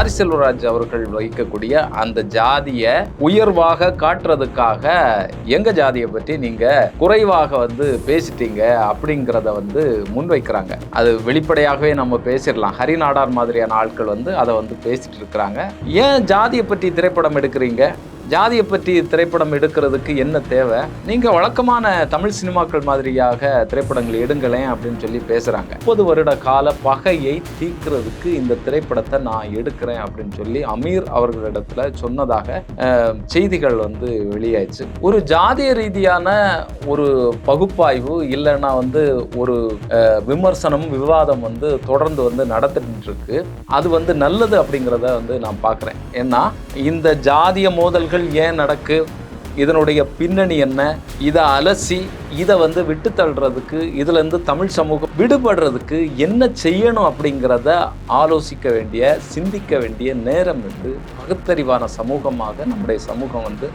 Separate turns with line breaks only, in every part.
மாரி செல்வராஜ் அவர்கள் வைக்கக்கூடிய அந்த ஜாதியை உயர்வாக காட்டுறதுக்காக எங்க ஜாதியை பற்றி நீங்க குறைவாக வந்து பேசிட்டீங்க அப்படிங்கிறத வந்து முன்வைக்கிறாங்க. அது வெளிப்படையாகவே நம்ம பேசிடலாம். ஹரிநாடார் மாதிரியான ஆட்கள் வந்து அதை வந்து பேசிட்டு இருக்கிறாங்க. ஏன் ஜாதியை பற்றி திரைப்படம் எடுக்கிறீங்க? ஜாதியை பற்றி திரைப்படம் எடுக்கிறதுக்கு என்ன தேவை? நீங்கள் வழக்கமான தமிழ் சினிமாக்கள் மாதிரியாக திரைப்படங்கள் எடுங்களேன் அப்படின்னு சொல்லி பேசுகிறாங்க முப்பது வருட கால பகையை தீக்கிறதுக்கு இந்த திரைப்படத்தை நான் எடுக்கிறேன் அப்படின்னு சொல்லி அமீர் அவர்களிடத்தில் சொன்னதாக செய்திகள் வந்து வெளியாயிடுச்சு. ஒரு ஜாதிய ரீதியான ஒரு பகுப்பாய்வு இல்லைன்னா வந்து ஒரு விமர்சனம் விவாதம் வந்து தொடர்ந்து வந்து நடத்திட்டு இருக்கு அது வந்து நல்லது அப்படிங்கிறத வந்து நான் பார்க்குறேன். ஏன்னா இந்த ஜாதிய மோதல்கள் ஏன் நடக்கு? இதனுடைய பின்னணி என்ன? இதை அலசி இதை வந்து விட்டு தள்ளுறதுக்கு இதுலேருந்து தமிழ் சமூகம் விடுபடுறதுக்கு என்ன செய்யணும் அப்படிங்கிறத ஆலோசிக்க வேண்டிய சிந்திக்க வேண்டிய நேரம் வந்து பகுத்தறிவான சமூகமாக நம்முடைய சமூகம் வந்து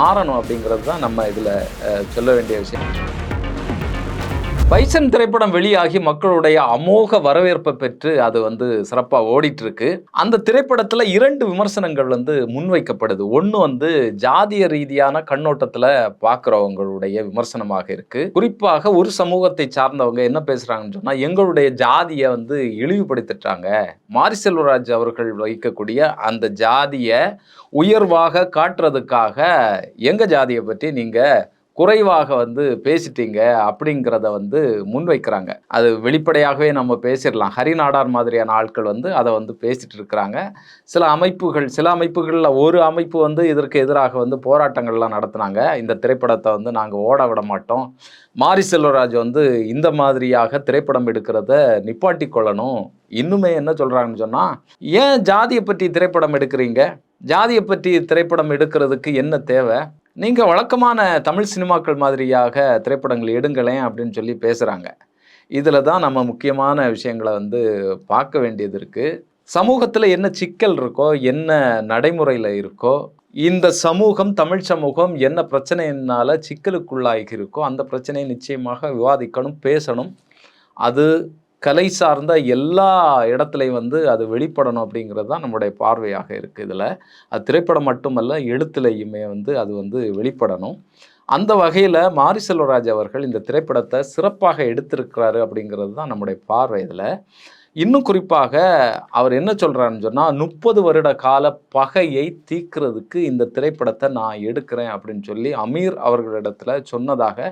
மாறணும் அப்படிங்கிறது தான் நம்ம இதில் சொல்ல வேண்டிய விஷயம். பைசன் திரைப்படம் வெளியாகி மக்களுடைய அமோக வரவேற்பை பெற்று அது வந்து சிறப்பாக ஓடிட்டு இருக்கு அந்த திரைப்படத்தில் இரண்டு விமர்சனங்கள் வந்து முன்வைக்கப்படுது. ஒன்று வந்து ஜாதிய ரீதியான கண்ணோட்டத்தில் பார்க்குறவங்களுடைய விமர்சனமாக இருக்கு. குறிப்பாக ஒரு சமூகத்தை சார்ந்தவங்க என்ன பேசுகிறாங்கன்னு சொன்னால் எங்களுடைய ஜாதியை வந்து இழிவுபடுத்திட்டாங்க. மாரி செல்வராஜ் அவர்கள் வைக்கக்கூடிய அந்த ஜாதியை உயர்வாக காட்டுறதுக்காக எங்கள் ஜாதியை பற்றி நீங்கள் குறைவாக வந்து பேசிட்டீங்க அப்படிங்கிறத வந்து முன்வைக்கிறாங்க. அது வெளிப்படையாகவே நம்ம பேசிடலாம். ஹரிநாடார் மாதிரியான ஆட்கள் வந்து அதை வந்து பேசிட்டு இருக்கிறாங்க. சில அமைப்புகள் சில அமைப்புகளில் ஒரு அமைப்பு வந்து இதற்கு எதிராக வந்து போராட்டங்கள்லாம் நடத்துனாங்க. இந்த திரைப்படத்தை வந்து நாங்கள் ஓட விட மாட்டோம். மாரி செல்வராஜ் வந்து இந்த மாதிரியாக திரைப்படம் எடுக்கிறத நிப்பாட்டி கொள்ளணும். இன்னுமே என்ன சொல்கிறாங்கன்னு சொன்னால் ஏன் ஜாதியை பற்றி திரைப்படம் எடுக்கிறீங்க? ஜாதியை பற்றி திரைப்படம் எடுக்கிறதுக்கு என்ன தேவை? நீங்கள் வழக்கமான தமிழ் சினிமாக்கள் மாதிரியாக திரைப்படங்கள் எடுங்களேன் அப்படின்னு சொல்லி பேசுகிறாங்க இதில் தான் நம்ம முக்கியமான விஷயங்களை வந்து பார்க்க வேண்டியது இருக்குது சமூகத்தில் என்ன சிக்கல் இருக்கோ என்ன நடைமுறையில் இருக்கோ இந்த சமூகம் தமிழ் சமூகம் என்ன பிரச்சனையினால் சிக்கலுக்குள்ளாகி இருக்கோ அந்த பிரச்சனையை நிச்சயமாக விவாதிக்கணும் பேசணும். அது கலை சார்ந்த எல்லா இடத்துலையும் வந்து அது வெளிப்படணும் அப்படிங்கிறது தான் நம்முடைய பார்வையாக இருக்குது இதில். அது திரைப்படம் மட்டுமல்ல எழுத்துலையுமே வந்து அது வந்து வெளிப்படணும். அந்த வகையில் மாரி செல்வராஜ் அவர்கள் இந்த திரைப்படத்தை சிறப்பாக எடுத்திருக்கிறாரு அப்படிங்கிறது தான் நம்முடைய பார்வை இதில். இன்னும் குறிப்பாக அவர் என்ன சொல்கிறாருன்னு சொன்னால் முப்பது வருட கால பகையை தீக்கிறதுக்கு இந்த திரைப்படத்தை நான் எடுக்கிறேன் அப்படின்னு சொல்லி அமீர் அவர்களிடத்துல சொன்னதாக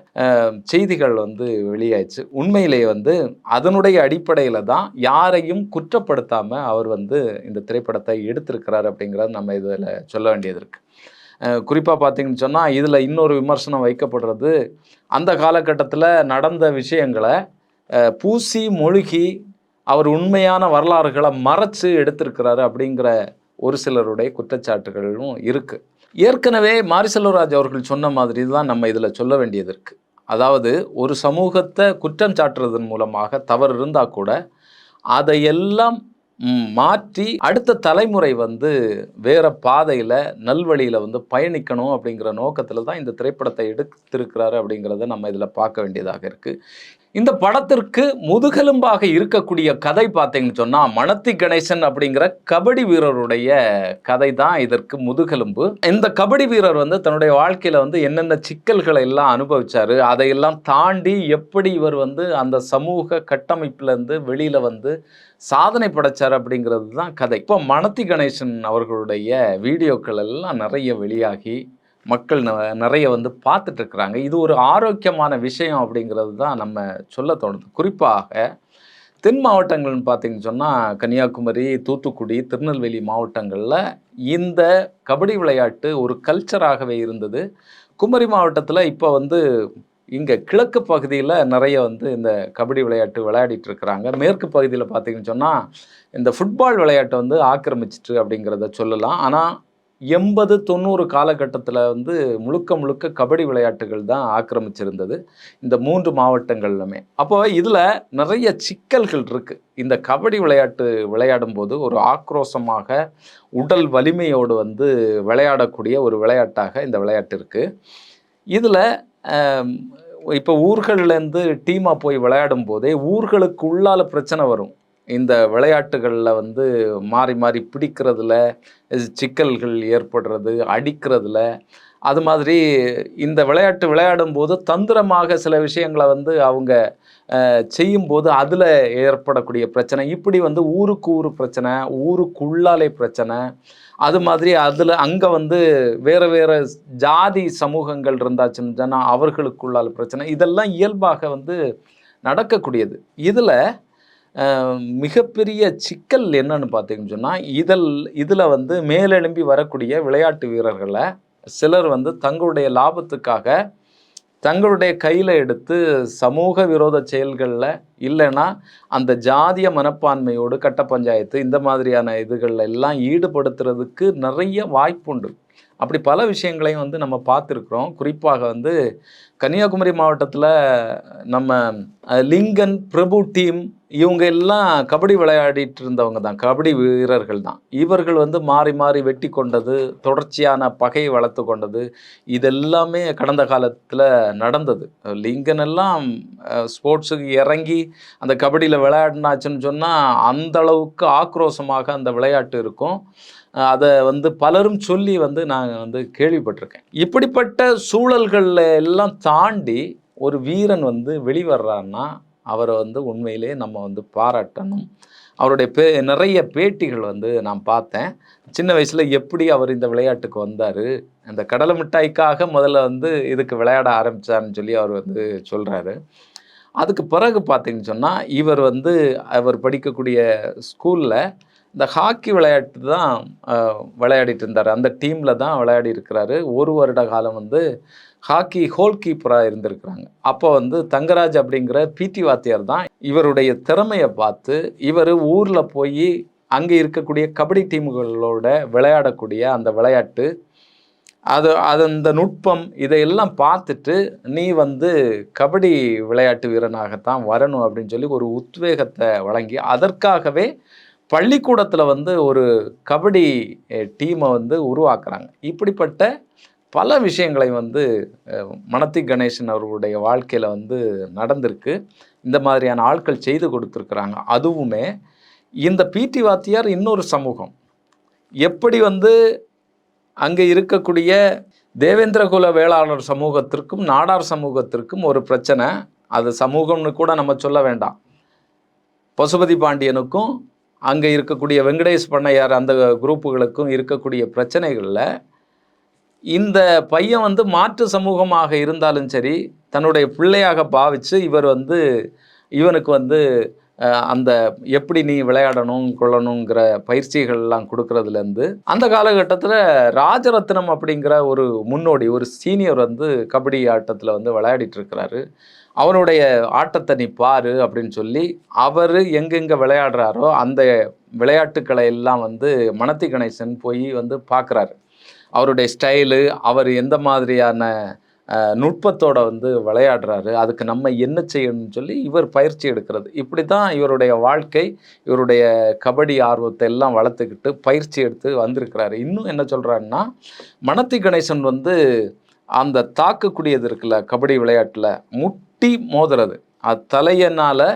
செய்திகள் வந்து வெளியாயிடுச்சு. உண்மையிலேயே வந்து அதனுடைய அடிப்படையில் தான் யாரையும் குற்றப்படுத்தாமல் அவர் வந்து இந்த திரைப்படத்தை எடுத்திருக்கிறார் அப்படிங்கிறத நம்ம இதில் சொல்ல வேண்டியது இருக்குது குறிப்பாக பார்த்தீங்கன்னு சொன்னால் இதில் இன்னொரு விமர்சனம் வைக்கப்படுறது அந்த காலகட்டத்தில் நடந்த விஷயங்களை பூசி மொழுகி அவர் உண்மையான வரலாறுகளை மறைச்சு எடுத்திருக்கிறாரு அப்படிங்கிற ஒரு சிலருடைய குற்றச்சாட்டுகளும் இருக்குது ஏற்கனவே மாரி செல்வராஜ் அவர்கள் சொன்ன மாதிரி தான் நம்ம இதில் சொல்ல வேண்டியது இருக்குது அதாவது ஒரு சமூகத்தை குற்றம் சாட்டுறதன் மூலமாக தவறு இருந்தால் கூட அதையெல்லாம் மாற்றி அடுத்த தலைமுறை வந்து வேறு பாதையில் நல்வழியில் வந்து பயணிக்கணும் அப்படிங்கிற நோக்கத்தில் தான் இந்த திரைப்படத்தை எடுத்திருக்கிறாரு அப்படிங்கிறத நம்ம இதில் பார்க்க வேண்டியதாக இருக்குது இந்த படத்திற்கு முதுகெலும்பாக இருக்கக்கூடிய கதை பார்த்தீங்கன்னு சொன்னால் மணத்தி கணேசன் அப்படிங்கிற கபடி வீரருடைய கதை தான் இதற்கு முதுகெலும்பு. இந்த கபடி வீரர் வந்து தன்னுடைய வாழ்க்கையில் வந்து என்னென்ன சிக்கல்களை எல்லாம் அனுபவிச்சார் அதையெல்லாம் தாண்டி எப்படி இவர் வந்து அந்த சமூக கட்டமைப்பிலேருந்து வெளியில் வந்து சாதனை படைச்சார் அப்படிங்கிறது தான் கதை. இப்போ மணத்தி கணேசன் அவர்களுடைய வீடியோக்கள் எல்லாம் நிறைய வெளியாகி மக்கள் ந- நிறைய வந்து பார்த்துட்டு இருக்கிறாங்க இது ஒரு ஆரோக்கியமான விஷயம் அப்படிங்கிறது தான் நம்ம சொல்ல தோணுது. குறிப்பாக தென் மாவட்டங்கள்னு பார்த்தீங்கன்னு சொன்னால் கன்னியாகுமரி தூத்துக்குடி திருநெல்வேலி மாவட்டங்களில் இந்த கபடி விளையாட்டு ஒரு கல்ச்சராகவே இருந்தது. குமரி மாவட்டத்தில் இப்போ வந்து இங்கே கிழக்கு பகுதியில் நிறைய வந்து இந்த கபடி விளையாட்டு விளையாடிட்டு இருக்கிறாங்க மேற்கு பகுதியில் பார்த்தீங்கன்னு சொன்னால் இந்த ஃபுட்பால் விளையாட்டை வந்து ஆக்கிரமிச்சிட்டு அப்படிங்கிறத சொல்லலாம். ஆனால் எண்பது தொண்ணூறு காலகட்டத்தில் வந்து முழுக்க முழுக்க கபடி விளையாட்டுகள் தான் ஆக்கிரமிச்சிருந்தது இந்த மூன்று மாவட்டங்கள்லுமே அப்போ இதில் நிறைய சிக்கல்கள் இருக்குது இந்த கபடி விளையாட்டு விளையாடும்போது ஒரு ஆக்ரோஷமாக உடல் வலிமையோடு வந்து விளையாடக்கூடிய ஒரு விளையாட்டாக இந்த விளையாட்டு இருக்குது இதில் இப்போ ஊர்கள்லேருந்து டீமாக போய் விளையாடும் போதே ஊர்களுக்கு உள்ளால பிரச்சனை வரும். இந்த விளையாட்டுகளில் வந்து மாறி மாறி பிடிக்கிறதுல சிக்கல்கள் ஏற்படுறது அடிக்கிறதுல அது மாதிரி இந்த விளையாட்டு விளையாடும் போது தந்திரமாக சில விஷயங்களை வந்து அவங்க செய்யும்போது அதில் ஏற்படக்கூடிய பிரச்சனை. இப்படி வந்து ஊருக்கு ஊர் பிரச்சனை ஊருக்குள்ளாலே பிரச்சனை அது மாதிரி அதில் அங்கே வந்து வேறு வேறு ஜாதி சமூகங்கள் இருந்தாச்சுன்னு சொன்னால் அவர்களுக்குள்ளால் பிரச்சனை. இதெல்லாம் இயல்பாக வந்து நடக்கக்கூடியது. இதில் மிகப்பெரிய சிக்கல் என்னன்னு பார்த்தீங்கன்னு சொன்னால் இதில் இதில் வந்து மேலெழும்பி வரக்கூடிய விளையாட்டு வீரர்களை சிலர் வந்து தங்களுடைய லாபத்துக்காக தங்களுடைய கையில் எடுத்து சமூக விரோத செயல்களில் இல்லைன்னா அந்த ஜாதிய மனப்பான்மையோடு கட்ட பஞ்சாயத்து இந்த மாதிரியான இதுகளில் எல்லாம் ஈடுபடுத்துறதுக்கு நிறைய வாய்ப்புண்டு. அப்படி பல விஷயங்களையும் வந்து நம்ம பார்த்துருக்குறோம். குறிப்பாக வந்து கன்னியாகுமரி மாவட்டத்தில் நம்ம லிங்கன் பிரபு டீம் இவங்க எல்லாம் கபடி விளையாடிட்டு இருந்தவங்க தான். கபடி வீரர்கள் தான். இவர்கள் வந்து மாறி மாறி வெட்டி கொண்டது தொடர்ச்சியான பகையை வளர்த்து கொண்டது இதெல்லாமே கடந்த காலத்தில் நடந்தது. லிங்கன் எல்லாம் ஸ்போர்ட்ஸுக்கு இறங்கி அந்த கபடியில் விளையாடினாச்சுன்னு சொன்னால் அந்த அளவுக்கு ஆக்ரோஷமாக அந்த விளையாட்டு இருக்கும். அதை வந்து பலரும் சொல்லி வந்து நான் வந்து கேள்விப்பட்டிருக்கேன். இப்படிப்பட்ட சூழல்களில் எல்லாம் தாண்டி ஒரு வீரன் வந்து வெளிவர்றான்னா அவரை வந்து உண்மையிலே நம்ம வந்து பாராட்டணும். அவருடைய பே நிறைய பேட்டிகள் வந்து நான் பார்த்தேன். சின்ன வயசில் எப்படி அவர் இந்த விளையாட்டுக்கு வந்தார் அந்த கடலை மிட்டாய்க்காக முதல்ல வந்து இதுக்கு விளையாட ஆரம்பித்தார்னு சொல்லி அவர் வந்து சொல்கிறாரு அதுக்கு பிறகு பார்த்தீங்கன்னு சொன்னால் இவர் வந்து அவர் படிக்கக்கூடிய ஸ்கூலில் இந்த ஹாக்கி விளையாட்டு தான் விளையாடிட்டு இருந்தார். அந்த டீமில் தான் விளையாடி இருக்கிறாரு. ஒரு வருட காலம் வந்து ஹாக்கி ஹோல் கீப்பராக இருந்திருக்கிறாங்க. அப்போ வந்து தங்கராஜ் அப்படிங்கிற பிடி வாத்தியார் தான் இவருடைய திறமையை பார்த்து இவர் ஊரில் போய் அங்கே இருக்கக்கூடிய கபடி டீமுகளோட விளையாடக்கூடிய அந்த விளையாட்டு அது அது அந்த நுட்பம் இதையெல்லாம் பார்த்துட்டு நீ வந்து கபடி விளையாட்டு வீரனாகத்தான் வரணும் அப்படின்னு சொல்லி ஒரு உத்வேகத்தை வழங்கி அதற்காகவே பள்ளிக்கூடத்தில் வந்து ஒரு கபடி டீமை வந்து உருவாக்குறாங்க. இப்படிப்பட்ட பல விஷயங்களை வந்து மனத்தி மணத்தி கணேசன் அவர்களுடைய வாழ்க்கையில் வந்து நடந்திருக்கு. இந்த மாதிரியான ஆட்கள் செய்து கொடுத்துருக்குறாங்க. அதுவுமே இந்த பிடி வாத்தியார் இன்னொரு சமூகம். எப்படி வந்து அங்கே இருக்கக்கூடிய தேவேந்திரகுல வேளாளர் சமூகத்திற்கும் நாடார் சமூகத்திற்கும் ஒரு பிரச்சனை. அது சமூகம்னு கூட நம்ம சொல்ல வேண்டாம். பசுபதி பாண்டியனுக்கும் அங்கே இருக்கக்கூடிய வெங்கடேஷ் பண்ணையார் அந்த குரூப்புகளுக்கும் இருக்கக்கூடிய பிரச்சனைகளில் இந்த பையன் வந்து மாற்று சமூகமாக இருந்தாலும் சரி தன்னுடைய பிள்ளையாக பாவித்து இவர் வந்து இவனுக்கு வந்து அந்த எப்படி நீ விளையாடணும் கொள்ளணுங்கிற பயிற்சிகள்லாம் கொடுக்கறதுலேருந்து அந்த காலகட்டத்தில் ராஜரத்னம் அப்படிங்கிற ஒரு முன்னோடி ஒரு சீனியர் வந்து கபடி ஆட்டத்தில் வந்து விளையாடிட்டு இருக்கிறாரு. அவனுடைய ஆட்டத்தை நீ பாரு அப்படின்னு சொல்லி அவர் எங்கெங்கே விளையாடுறாரோ அந்த விளையாட்டுக்களை எல்லாம் வந்து மணத்தி கணேசன் போய் வந்து பார்க்குறாரு. அவருடைய ஸ்டைலு அவர் எந்த மாதிரியான நுட்பத்தோடு நுட்பத்தோட வந்து விளையாடுறாரு அதுக்கு நம்ம என்ன செய்யணும்னு சொல்லி இவர் பயிற்சி எடுக்கிறது. இப்படி தான் இவருடைய வாழ்க்கை இவருடைய கபடி ஆர்வத்தை எல்லாம் வளர்த்துக்கிட்டு பயிற்சி எடுத்து வந்திருக்கிறாரு. இன்னும் என்ன சொல்கிறாருன்னா மணத்தி கணேசன் வந்து அந்த தாக்கக்கூடியது இருக்குல்ல கபடி விளையாட்டில் முட் முட்டி மோதுறது. அது தலையனால்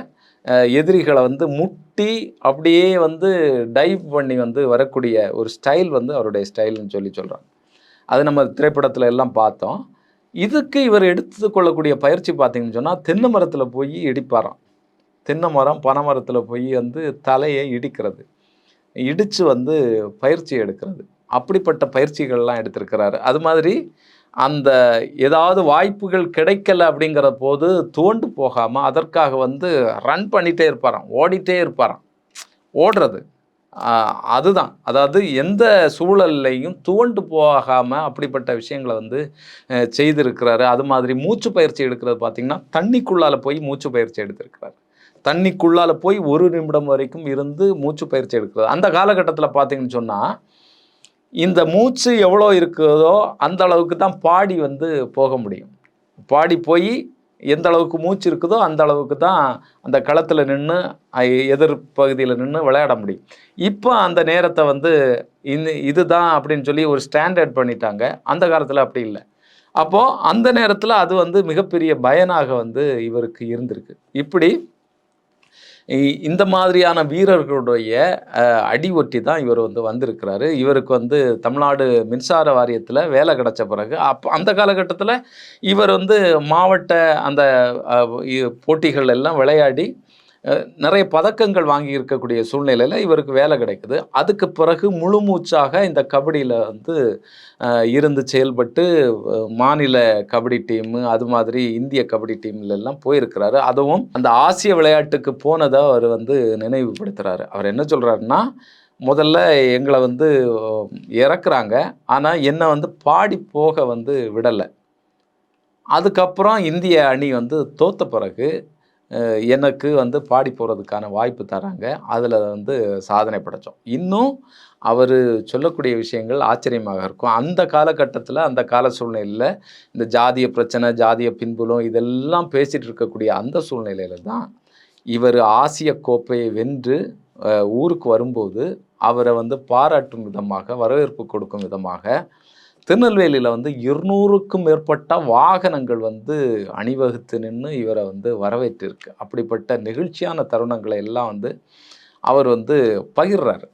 எதிரிகளை வந்து முட்டி அப்படியே வந்து டைவ் பண்ணி வந்து வரக்கூடிய ஒரு ஸ்டைல் வந்து அவருடைய ஸ்டைல்னு சொல்லி சொல்கிறாங்க அது நம்ம திரைப்படத்தில் எல்லாம் பார்த்தோம். இதுக்கு இவர் எடுத்துக்கொள்ளக்கூடிய பயிற்சி பார்த்தீங்கன்னு சொன்னால் தென்னை மரத்தில் போய் இடிப்பாராம். தென்னை மரம் பனை மரத்தில் போய் வந்து தலையை இடிக்கிறது. இடித்து வந்து பயிற்சி எடுக்கிறது. அப்படிப்பட்ட பயிற்சிகள்லாம் எடுத்திருக்கிறாரு. அது மாதிரி அந்த ஏதாவது வாய்ப்புகள் கிடைக்கல அப்படிங்கிற போது தோண்டு போகாமல் அதற்காக வந்து ரன் பண்ணிகிட்டே இருப்பாராம் ஓடிட்டே இருப்பாராம். ஓடுறது. அதுதான். அதாவது எந்த சூழல்லையும் தோண்டு போகாமல் அப்படிப்பட்ட விஷயங்களை வந்து செய்திருக்கிறாரு. அது மாதிரி மூச்சு பயிற்சி எடுக்கிறது பார்த்திங்கன்னா தண்ணிக்குள்ளால் போய் மூச்சு பயிற்சி எடுத்திருக்கிறாரு. தண்ணிக்குள்ளால் போய் ஒரு நிமிடம் வரைக்கும் இருந்து மூச்சு பயிற்சி எடுக்கிறது. அந்த காலகட்டத்தில் பார்த்திங்கன்னு சொன்னால் இந்த மூச்சு எவ்வளோ இருக்குதோ அந்த அளவுக்கு தான் பாடி வந்து போக முடியும். பாடி போய் எந்த அளவுக்கு மூச்சு இருக்குதோ அந்த அளவுக்கு தான் அந்த களத்தில் நின்று எதிர் பகுதியில் நின்று விளையாட முடியும். இப்போ அந்த நேரத்தை வந்து இந்த இதுதான் அப்படின்னு சொல்லி ஒரு ஸ்டாண்டர்ட் பண்ணிட்டாங்க. அந்த காலத்தில் அப்படி இல்லை. அப்போது அந்த நேரத்தில் அது வந்து மிகப்பெரிய பயனாக வந்து இவருக்கு இருந்திருக்கு. இப்படி இந்த மாதிரியான வீரர்களுடைய அடி ஒட்டி தான் இவர் வந்து வந்திருக்கிறாரு. இவருக்கு வந்து தமிழ்நாடு மின்சார வாரியத்தில் வேலை கிடைச்ச பிறகு அப்போ அந்த காலகட்டத்தில் இவர் வந்து மாவட்ட அந்த போட்டிகள் எல்லாம் விளையாடி நிறைய பதக்கங்கள் வாங்கி இருக்கக்கூடிய சூழ்நிலையில் இவருக்கு வேலை கிடைக்குது. அதுக்கு பிறகு முழு மூச்சாக இந்த கபடியில் வந்து இருந்து செயல்பட்டு மாநில கபடி டீமு அது மாதிரி இந்திய கபடி டீம்லெல்லாம் போயிருக்கிறாரு. அதுவும் அந்த ஆசிய விளையாட்டுக்கு போனதை அவர் வந்து நினைவுபடுத்துகிறாரு அவர் என்ன சொல்கிறாருன்னா முதல்ல எங்களை வந்து இறக்குறாங்க. ஆனால் என்னை வந்து பாடி போக வந்து விடலை. அதுக்கப்புறம் இந்திய அணி வந்து தோத்த பிறகு எனக்கு வந்து பாடி போகிறதுக்கான வாய்ப்பு தராங்க. அதில் வந்து சாதனை படைத்தோம் இன்னும் அவர் சொல்லக்கூடிய விஷயங்கள் ஆச்சரியமாக இருக்கும். அந்த காலகட்டத்தில் அந்த கால சூழ்நிலையில் இந்த ஜாதிய பிரச்சனை ஜாதிய பின்புலம் இதெல்லாம் பேசிகிட்டு இருக்கக்கூடிய அந்த சூழ்நிலையில் தான் இவர் ஆசிய கோப்பையை வென்று ஊருக்கு வரும்போது அவரை வந்து பாராட்டும் விதமாக வரவேற்பு கொடுக்கும் விதமாக திருநெல்வேலியில் வந்து இருநூறுக்கும் மேற்பட்ட வாகனங்கள் வந்து அணிவகுத்து நின்று இவரை வந்து வரவேற்றிருக்கு. அப்படிப்பட்ட நெகிழ்ச்சியான தருணங்களை எல்லாம் வந்து அவர் வந்து பகிர்றாரு.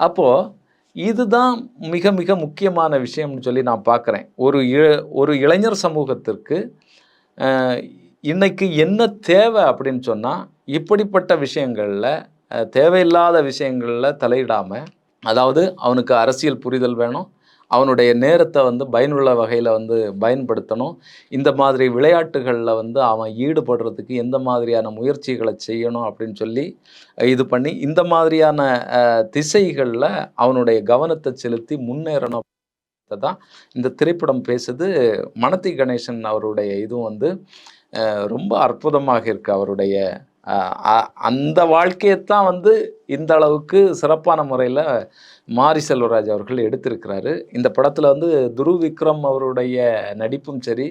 அப்போது இதுதான் மிக மிக முக்கியமான விஷயம்னு சொல்லி நான் பார்க்குறேன். ஒரு இ ஒரு இளைஞர் சமூகத்திற்கு இன்றைக்கு என்ன தேவை அப்படின்னு சொன்னால் இப்படிப்பட்ட விஷயங்களில் தேவையில்லாத விஷயங்களில் தலையிடாமல் அதாவது அவனுக்கு அரசியல் புரிதல் வேணும் அவனுடைய நேரத்தை வந்து பயனுள்ள வகையில் வந்து பயன்படுத்தணும். இந்த மாதிரி விளையாட்டுகளில் வந்து அவன் ஈடுபடுறதுக்கு எந்த மாதிரியான முயற்சிகளை செய்யணும் அப்படின்னு சொல்லி இது பண்ணி இந்த மாதிரியான திசைகளில் அவனுடைய கவனத்தை செலுத்தி முன்னேறணும் தான் இந்த திரைப்படம் பேசுது. மனதி கணேசன் அவருடைய இதுவும் வந்து ரொம்ப அற்புதமாக இருக்கு அவருடைய அந்த வாழ்க்கையைத்தான் வந்து இந்த அளவுக்கு சிறப்பான முறையில் மாரி செல்வராஜ் அவர்கள் எடுத்திருக்கிறாரு. இந்த படத்தில் வந்து துரு விக்ரம் அவருடைய நடிப்பும் சரி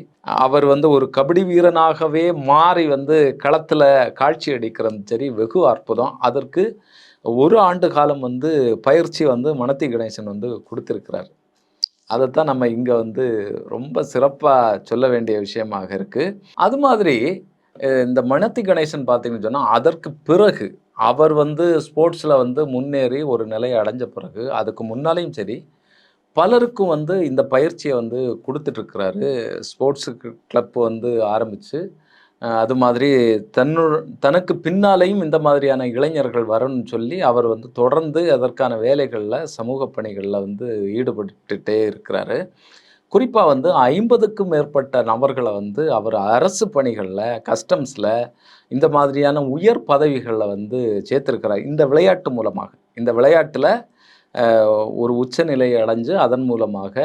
அவர் வந்து ஒரு கபடி வீரனாகவே மாறி வந்து களத்தில் காட்சி அடிக்கிறதும் சரி வெகு அற்புதம். அதற்கு ஒரு ஆண்டு காலம் வந்து பயிற்சி வந்து மனத்தி கணேசன் வந்து கொடுத்திருக்கிறார். அதைத்தான் நம்ம இங்கே வந்து ரொம்ப சிறப்பாக சொல்ல வேண்டிய விஷயமாக இருக்குது அது மாதிரி இந்த மனத்தி கணேசன் பார்த்தீங்கன்னு சொன்னால் அதற்கு பிறகு அவர் வந்து ஸ்போர்ட்ஸில் வந்து முன்னேறி ஒரு நிலையை அடைஞ்ச பிறகு அதுக்கு முன்னாலேயும் சரி பலருக்கும் வந்து இந்த பயிற்சியை வந்து கொடுத்துட்ருக்கிறாரு. ஸ்போர்ட்ஸுக்கு கிளப் வந்து ஆரம்பித்து அது மாதிரி தன்னு தனக்கு பின்னாலேயும் இந்த மாதிரியான இளைஞர்கள் வரணும்னு சொல்லி அவர் வந்து தொடர்ந்து அதற்கான வேலைகளில் சமூக பணிகளில் வந்து ஈடுபட்டுட்டே இருக்கிறாரு. குறிப்பாக வந்து ஐம்பதுக்கும் மேற்பட்ட நபர்களை வந்து அவர் அரசு பணிகளில் கஸ்டம்ஸில் இந்த மாதிரியான உயர் பதவிகளில் வந்து சேர்த்துருக்கிறார். இந்த விளையாட்டு மூலமாக. இந்த விளையாட்டில் ஒரு உச்சநிலையை அடைஞ்சு அதன் மூலமாக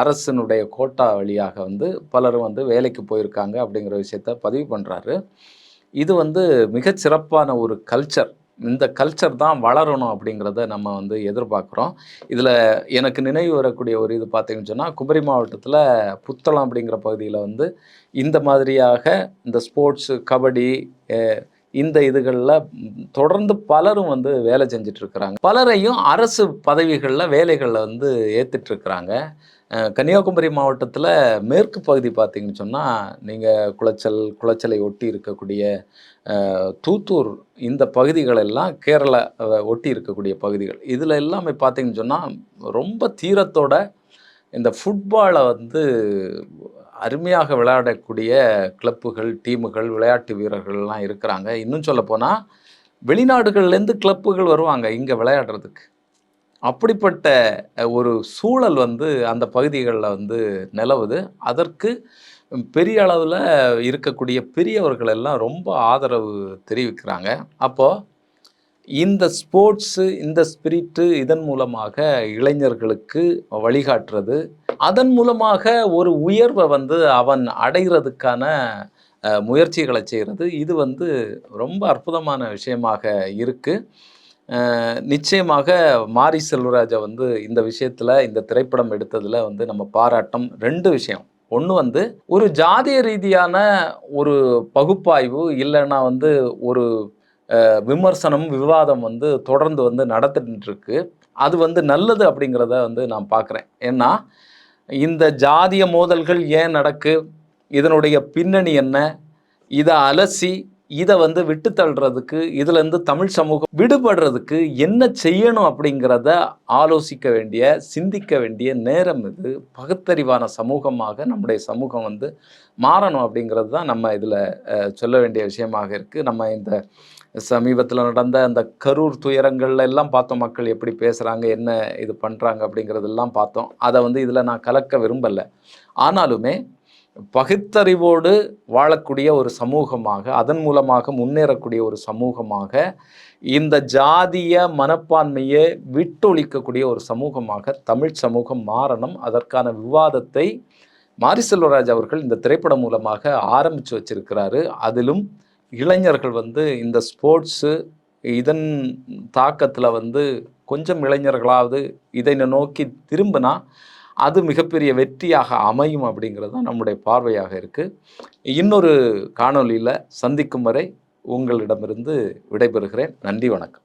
அரசினுடைய கோட்டா வழியாக வந்து பலரும் வந்து வேலைக்கு போயிருக்காங்க அப்படிங்கிற விஷயத்த பதிவு பண்ணுறாரு இது வந்து மிகச்சிறப்பான ஒரு கல்ச்சர் இந்த கல்ச்சர் தான் வளரணும் அப்படிங்கிறத நம்ம வந்து எதிர்பார்க்குறோம். இதில் எனக்கு நினைவு வரக்கூடிய ஒரு இது பார்த்தீங்கன்னு சொன்னால் குமரி மாவட்டத்தில் புத்தளம் அப்படிங்கிற பகுதியில் வந்து இந்த மாதிரியாக இந்த ஸ்போர்ட்ஸு கபடி இந்த இதுகளில் தொடர்ந்து பலரும் வந்து வேலை செஞ்சிட்ருக்கிறாங்க பலரையும் அரசு பதவிகளில் வேலைகளில் வந்து ஏற்றுட்ருக்குறாங்க கன்னியாகுமரி மாவட்டத்தில் மேற்கு பகுதி பார்த்தீங்கன்னு சொன்னால் நீங்கள் குளச்சல் குளச்சலை ஒட்டி இருக்கக்கூடிய தூத்தூர் இந்த பகுதிகள் எல்லாம் கேரளா ஒட்டி இருக்கக்கூடிய பகுதிகள். இதில் எல்லாமே பார்த்தீங்கன்னு சொன்னால் ரொம்ப தீரத்தோட இந்த ஃபுட்பாலை வந்து அருமையாக விளையாடக்கூடிய கிளப்புகள் டீமுகள் விளையாட்டு வீரர்கள்லாம் இருக்கிறாங்க. இன்னும் சொல்லப்போனால் வெளிநாடுகள்லேருந்து கிளப்புகள் வருவாங்க இங்கே விளையாடுறதுக்கு. அப்படிப்பட்ட ஒரு சூழல் வந்து அந்த பகுதிகளில் வந்து நிலவுது. அதற்கு பெரிய அளவில் இருக்கக்கூடிய பெரியவர்கள் எல்லாம் ரொம்ப ஆதரவு தெரிவிக்கிறாங்க. அப்போது இந்த ஸ்போர்ட்ஸு இந்த ஸ்பிரிட்டு இதன் மூலமாக இளைஞர்களுக்கு வழிகாட்டுறது அதன் மூலமாக ஒரு உயர்வை வந்து அவன் அடைகிறதுக்கான முயற்சிகளை செய்கிறது. இது வந்து ரொம்ப அற்புதமான விஷயமாக இருக்குது நிச்சயமாக மாரி செல்வராஜை வந்து இந்த விஷயத்தில் இந்த திரைப்படம் எடுத்ததில் வந்து நம்ம பாராட்டம் ரெண்டு விஷயம். ஒன்று வந்து ஒரு ஜாதிய ரீதியான ஒரு பகுப்பாய்வு இல்லைன்னா வந்து ஒரு விமர்சனம் விவாதம் வந்து தொடர்ந்து வந்து நடத்திட்டுருக்கு அது வந்து நல்லது அப்படிங்கிறத வந்து நான் பார்க்குறேன் ஏன்னா இந்த ஜாதிய மோதல்கள் ஏன் நடக்கு? இதனுடைய பின்னணி என்ன? இதை அலசி இதை வந்து விட்டு தள்ளுறதுக்கு இதுலேருந்து தமிழ் சமூகம் விடுபடுறதுக்கு என்ன செய்யணும் அப்படிங்கிறத ஆலோசிக்க வேண்டிய சிந்திக்க வேண்டிய நேரம் இது. பகுத்தறிவான சமூகமாக நம்முடைய சமூகம் வந்து மாறணும் அப்படிங்கிறது தான் நம்ம இதில் சொல்ல வேண்டிய விஷயமாக இருக்குது நம்ம இந்த சமீபத்தில் நடந்த அந்த கரூர் துயரங்கள்ல எல்லாம் பார்த்தோம். மக்கள் எப்படி பேசுகிறாங்க என்ன இது பண்ணுறாங்க அப்படிங்கிறதெல்லாம் பார்த்தோம். அதை வந்து இதில் நான் கலக்க விரும்பலை. ஆனாலுமே பகுத்தறிவோடு வாழக்கூடிய ஒரு சமூகமாக அதன் மூலமாக முன்னேறக்கூடிய ஒரு சமூகமாக இந்த ஜாதிய மனப்பான்மையை விட்டொழிக்கக்கூடிய ஒரு சமூகமாக தமிழ் சமூகம் மாறணும். அதற்கான விவாதத்தை மாரி செல்வராஜ் அவர்கள் இந்த திரைப்படம் மூலமாக ஆரம்பித்து வச்சிருக்கிறாரு. அதிலும் இளைஞர்கள் வந்து இந்த ஸ்போர்ட்ஸு இதன் தாக்கத்தில் வந்து கொஞ்சம் இளைஞர்களாவது இதை நோக்கி திரும்பினா அது மிகப்பெரிய வெற்றியாக அமையும் அப்படிங்கிறது தான் நம்முடைய பார்வையாக இருக்குது இன்னொரு காணொளியில் சந்திக்கும் வரை உங்களிடமிருந்து விடைபெறுகிறேன். நன்றி வணக்கம்.